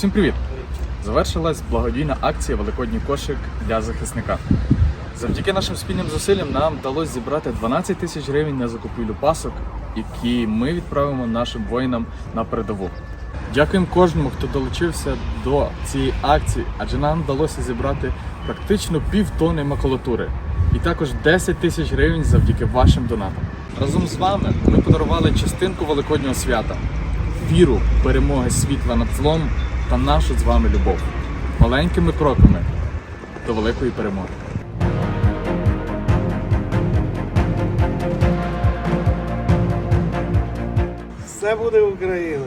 Усім привіт! Завершилась благодійна акція Великодній кошик для захисника. Завдяки нашим спільним зусиллям нам вдалося зібрати 12 тисяч гривень на закупівлю пасок, які ми відправимо нашим воїнам на передову. Дякуємо кожному, хто долучився до цієї акції, адже нам вдалося зібрати практично пів тонни макулатури і також 10 тисяч гривень завдяки вашим донатам. Разом з вами ми подарували частинку великоднього свята, віру перемоги світла над злом та нашу з вами любов маленькими кроками до великої перемоги. Все буде Україна.